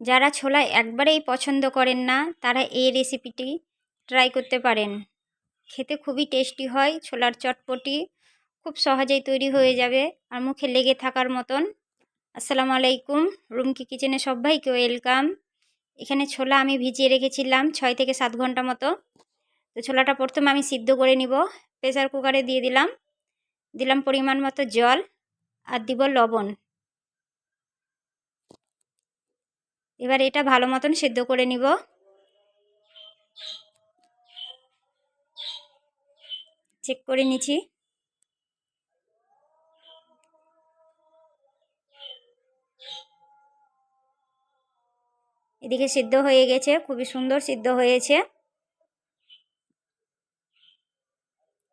যারা ছোলা একবারেই পছন্দ করেন না, তারা এই রেসিপিটি ট্রাই করতে পারেন। খেতে খুবই টেস্টি হয়, ছোলার চটপটি খুব সহজেই তৈরি হয়ে যাবে আর মুখে লেগে থাকার মতন। আসসালামু আলাইকুম রুমকি কিচেনে সবাইকে ওয়েলকাম এখানে ছোলা আমি ভিজিয়ে রেখেছিলাম ছয় থেকে সাত ঘণ্টা মতো। তো ছোলাটা প্রথমে আমি সিদ্ধ করে নিব প্রেসার কুকারে দিয়ে দিলাম। দিলাম পরিমাণ মতো জল আর দিব লবণ। এবার এটা ভালো মতন সেদ্ধ করে নিব। চেক করে নিচ্ছি। এদিকে সিদ্ধ হয়ে গেছে, খুবই সুন্দর সিদ্ধ হয়েছে।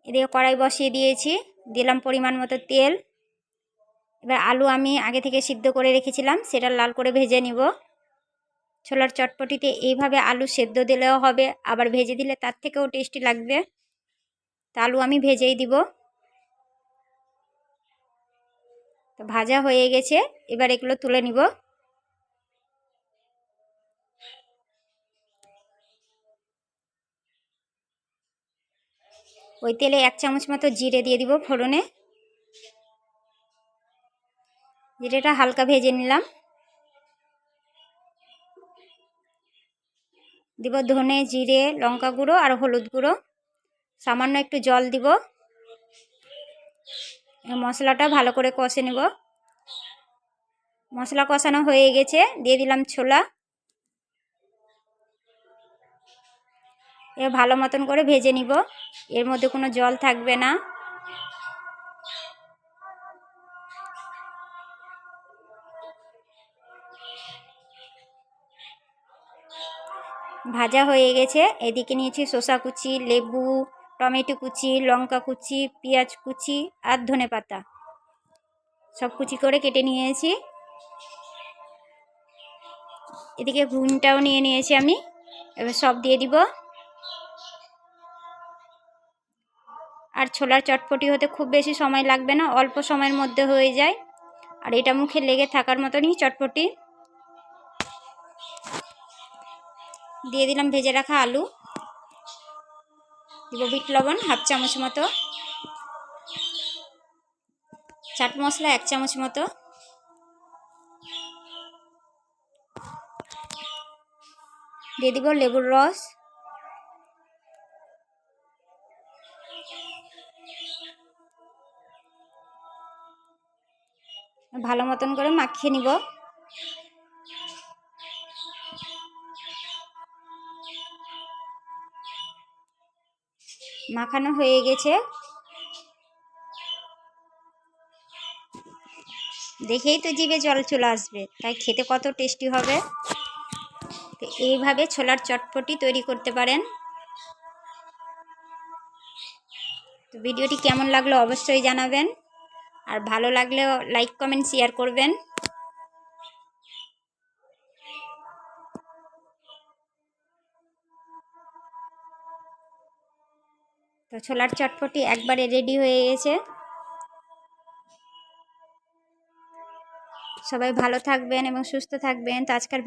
এদিকে কড়াই বসিয়ে দিয়েছি, দিলাম পরিমাণ মতো তেল। এবার আলু আমি আগে থেকে সিদ্ধ করে রেখেছিলাম, সেটা লাল করে ভেজে নিব। ছোলার চটপটিতে এইভাবে আলু সেদ্ধ দিলেও হবে, আবার ভেজে দিলে তার থেকেও টেস্টি লাগবে। তা আলু আমি ভেজেই দিব। তো ভাজা হয়ে গেছে, এবার এগুলো তুলে নিব। ওই তেলে এক চামচ মতো জিরে দিয়ে দিব ফোড়নে। জিরেটা হালকা ভেজে নিলাম। দিব ধনে, জিরে, লঙ্কা গুঁড়ো আর হলুদ গুঁড়ো। সামান্য একটু জল দিব। মশলাটা ভালো করে কষে নেব। মশলা কষানো হয়ে গেছে। দিয়ে দিলাম ছোলা। এ ভালো মতন করে ভেজে নিব। এর মধ্যে কোনো জল থাকবে না। ভাজা হয়ে গেছে। এদিকে নিয়েছি শসা কুচি, লেবু, টমেটো কুচি, লঙ্কা কুচি, পেঁয়াজ কুচি আর ধনে পাতা। সব কুচি করে কেটে নিয়েছি। এদিকে ঘুনটাও নিয়ে নিয়েছি আমি। এবার সব দিয়ে দিব। আর ছোলার চটপটি হতে খুব বেশি সময় লাগবে না, অল্প সময়ের মধ্যে হয়ে যায়। আর এটা মুখে লেগে থাকার মতনই চটপটি। দিয়ে দিলাম ভেজে রাখা আলু। দিব বিট লবণ, হাফ চামচ মতো। চাট মশলা এক চামচ মতো। দিয়ে দিব লেবুর রস। ভালো মতন করে মাখিয়ে নিব। মাখানো হয়ে গেছে। দেখেই তো জিভে জল চলে আসবে, তাই খেতে কত টেস্টি হবে। তো এইভাবে ছোলার চটপটি তৈরি করতে পারেন। তো ভিডিওটি কেমন লাগল অবশ্যই জানাবেন। আর ভালো লাগলেও লাইক, কমেন্ট, শেয়ার করবেন। তো ছোলার চটপটি একবারে রেডি হয়ে গেছে। সবাই ভালো থাকবেন এবং সুস্থ থাকবেন। তো আজকের